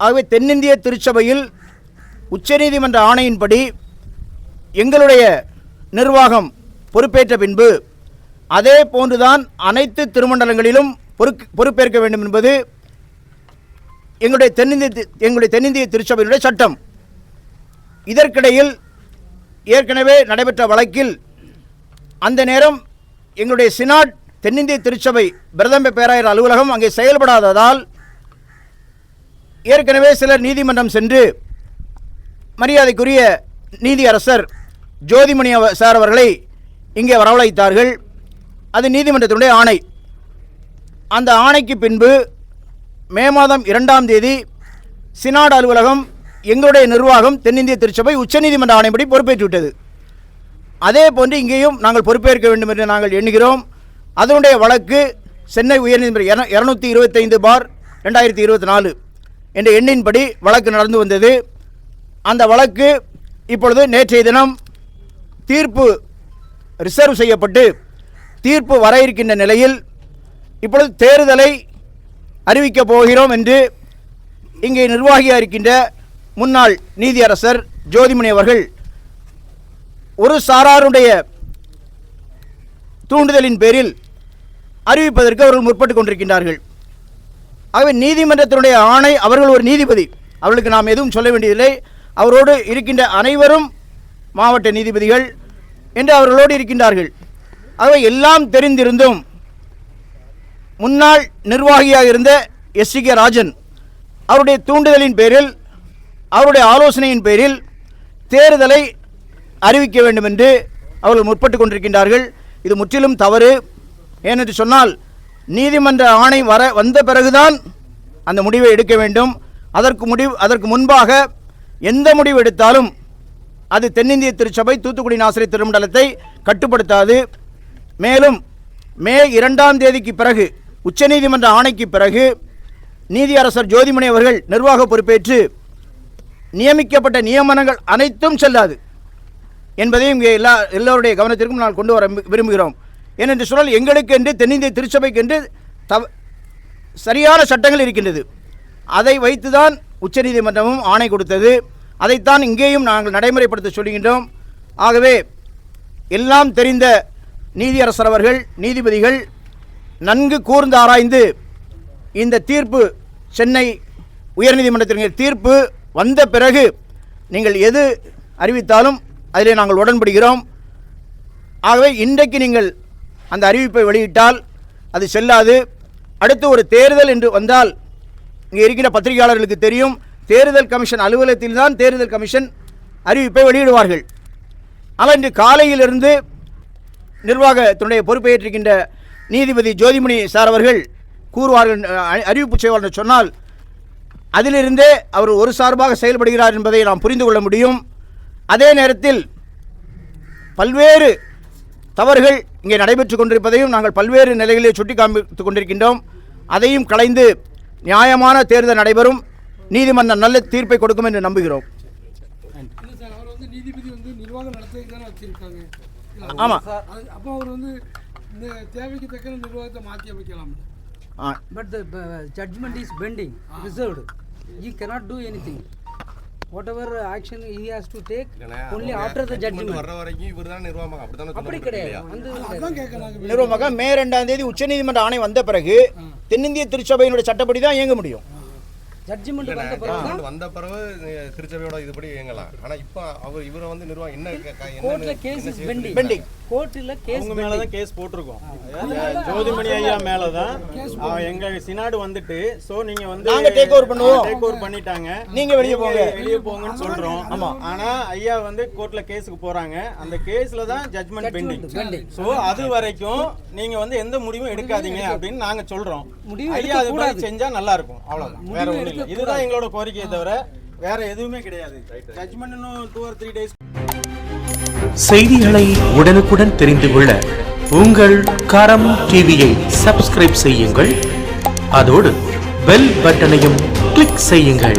ஆகவே தென்னிந்திய திருச்சபையில் உச்சநீதிமன்ற ஆணையின்படி எங்களுடைய நிர்வாகம் பொறுப்பேற்ற பின்பு அதே போன்றுதான் அனைத்து திருமண்டலங்களிலும் பொறுக் பொறுப்பேற்க வேண்டும் என்பது எங்களுடைய தென்னிந்திய எங்களுடைய தென்னிந்திய திருச்சபையினுடைய சட்டம். இதற்கிடையில் ஏற்கனவே நடைபெற்ற வழக்கில் அந்த நேரம் எங்களுடைய சினாட் தென்னிந்திய திருச்சபை பிரதம பேராயர் அலுவலகம் அங்கே செயல்படாததால் ஏற்கனவே சிலர் நீதிமன்றம் சென்று மரியாதைக்குரிய நீதியரசர் ஜோதிமணி சார் அவர்களை இங்கே வரவழைத்தார்கள். அது நீதிமன்றத்தினுடைய ஆணை. அந்த ஆணைக்கு பின்பு மே மாதம் இரண்டாம் தேதி சினாட் அலுவலகம் எங்களுடைய நிர்வாகம் தென்னிந்திய திருச்சபை உச்சநீதிமன்ற ஆணைப்படி பொறுப்பேற்றுவிட்டது அதே போன்று இங்கேயும் நாங்கள் பொறுப்பேற்க வேண்டும் என்று நாங்கள் எண்ணுகிறோம். அதனுடைய வழக்கு சென்னை உயர்நீதிமன்ற இரநூத்தி இருபத்தைந்து பார் ரெண்டாயிரத்தி இருபத்தி நாலு. என்ற எண்ணின்படி வழக்கு நடந்து வந்தது. அந்த வழக்கு இப்பொழுது நேற்றைய தினம் தீர்ப்பு ரிசர்வ் செய்யப்பட்டு தீர்ப்பு வர இருக்கின்ற நிலையில் இப்பொழுது தேர்தலை அறிவிக்கப் போகிறோம் என்று இங்கே நிர்வாகியாக இருக்கின்ற முன்னாள் நீதியரசர் ஜோதிமணி அவர்கள் ஒரு சாராருடைய தூண்டுதலின் பேரில் அறிவிப்பதற்கு அவர்கள் முற்பட்டு கொண்டிருக்கின்றார்கள். ஆகவே நீதிமன்றத்தினுடைய ஆணை அவர்கள் ஒரு நீதிபதி. அவர்களுக்கு நாம் எதுவும் சொல்ல வேண்டியதில்லை. அவரோடு இருக்கின்ற அனைவரும் மாவட்ட நீதிபதிகள் என்று அவர்களோடு இருக்கின்றார்கள். ஆகவே எல்லாம் தெரிந்திருந்தும் முன்னாள் நிர்வாகியாக இருந்த எஸ். கே. ராஜன் அவருடைய தூண்டுதலின் பேரில் அவருடைய ஆலோசனையின் பேரில் தேர்தலை அறிவிக்க வேண்டும் என்று அவர்கள் முற்பட்டு கொண்டிருக்கின்றார்கள். இது முற்றிலும் தவறு. ஏனென்று சொன்னால் நீதிமன்ற ஆணை வர வந்த பிறகுதான் அந்த முடிவை எடுக்க வேண்டும். அதற்கு முடிவு அதற்கு முன்பாக எந்த முடிவு எடுத்தாலும் அது தென்னிந்திய திருச்சபை தூத்துக்குடி நாசிரி திருமண்டலத்தை கட்டுப்படுத்தாது. மேலும் மே இரண்டாம் தேதிக்கு பிறகு உச்சநீதிமன்ற ஆணைக்கு பிறகு நீதியரசர் ஜோதிமணி அவர்கள் நிர்வாக பொறுப்பேற்று நியமிக்கப்பட்ட நியமனங்கள் அனைத்தும் செல்லாது என்பதையும் இங்கே எல்லா எல்லோருடைய கவனத்திற்கும் நான் கொண்டு வர விரும்புகிறோம். ஏனென்று சொன்னால் எங்களுக்கு என்று தென்னிந்திய திருச்சபைக்கு என்று தவ சரியான சட்டங்கள் இருக்கின்றது. அதை வைத்துதான் உச்சநீதிமன்றமும் ஆணை கொடுத்தது. அதைத்தான் இங்கேயும் நாங்கள் நடைமுறைப்படுத்த சொல்கின்றோம். ஆகவே எல்லாம் தெரிந்த நீதியரசர் அவர்கள் நீதிபதிகள் நன்கு கூர்ந்து ஆராய்ந்து இந்த தீர்ப்பு சென்னை உயர்நீதிமன்றத்தின் தீர்ப்பு வந்த பிறகு நீங்கள் எது அறிவித்தாலும் அதிலே நாங்கள் உடன்படுகிறோம். ஆகவே இன்றைக்கு நீங்கள் அந்த அறிவிப்பை வெளியிட்டால் அது செல்லாது. அடுத்து ஒரு தேர்தல் என்று வந்தால் இங்கே இருக்கிற பத்திரிகையாளர்களுக்கு தெரியும் தேர்தல் கமிஷன் அலுவலகத்தில் தான் தேர்தல் கமிஷன் அறிவிப்பை வெளியிடுவார்கள். ஆனால் இன்று காலையிலிருந்து நிர்வாகத்தினுடைய பொறுப்பேற்றிருக்கின்ற நீதிபதி ஜோதிமணி சார் அவர்கள் கூறுவார்கள் அறிவிப்பு செய்வார்கள் என்று சொன்னால் அதிலிருந்தே அவர் ஒரு சார்பாக செயல்படுகிறார் என்பதை நாம் புரிந்து கொள்ள முடியும். அதே நேரத்தில் பல்வேறு தவறுகள் இங்கே நடைபெற்றுக் கொண்டிருப்பதையும் நாங்கள் பல்வேறு நிலைகளில் சுட்டி காண்பித்துக் கொண்டிருக்கின்றோம். அதையும் களைந்து நியாயமான தேர்தல் நடைபெறும். நீதிமன்றம் நல்ல தீர்ப்பை கொடுக்கும் என்று நம்புகிறோம். ஆமாம் அப்போ அவர் வந்து இந்த தேவைக்கு தக்க நிர்வாகத்தை மாற்றி அமைக்கலாம் ஆ. But the uh, judgment is pending, reserved. He cannot do anything. Whatever action he has to take, only after the judgment. வர்ற வரைக்கும் இவர் தான் நிர்வாகம். அப்படித்தானே அப்படி கிடையாது. அதான் கேட்கறாங்க நிறுவனமாக மே ரெண்டாம் தேதி உச்சநீதிமன்ற ஆணை வந்த பிறகு தென்னிந்திய திருச்சபையினுடைய சட்டப்படி தான் இயங்க முடியும். ஜட்ஜ்மெண்ட் வந்த பிறகு ஜட்ஜ்மெண்ட் வந்த பிறகு திருச்சபையோட இதுபடி இயங்கலாம். ஆனா இப்போ அவர் இவரை வந்து நிர்வாகம் என்ன கோர்ட்ல கேஸ் பெண்டிங் பெண்டிங் கோர்ட்ல கேஸ் மேல தான் கேஸ் போட்டிருக்கோம். ஜோதிமணி ஐயா மேல தான். எங்க சினாடு வந்துட்டு சோ நீங்க வந்து நாங்க take over பண்ணுவோம். டேக் ஓவர் பண்ணிட்டாங்க. நீங்க வெளிய போங்க. வெளிய போங்கன்னு சொல்றோம். ஆமா. ஆனா ஐயா வந்து கோர்ட்ல கேஸுக்கு போறாங்க. அந்த கேஸ்ல தான் ஜட்மெண்ட் பெண்டிங் சோ அது வரைக்கும் நீங்க வந்து எந்த முடிவும் எடுக்காதீங்க அப்படின்னு நாங்க சொல்றோம். முடிவு ஐயா அது செஞ்சா நல்லா இருக்கும். அவ்வளவுதான். வேற ஒண்ணும் இதுதான் எங்களோட கோரிக்கையை தவிர வேற எதுவுமே கிடையாது. ஜட்மெண்ட் இன்னும் டூ ஆர் த்ரீ டேஸ் செய்திகளை உடனுக்குடன் தெரிந்து கொள்ள உங்கள் கரம் டிவியை சப்ஸ்கிரைப் செய்யுங்கள். அதோடு பெல் பட்டனையும் கிளிக் செய்யுங்கள்.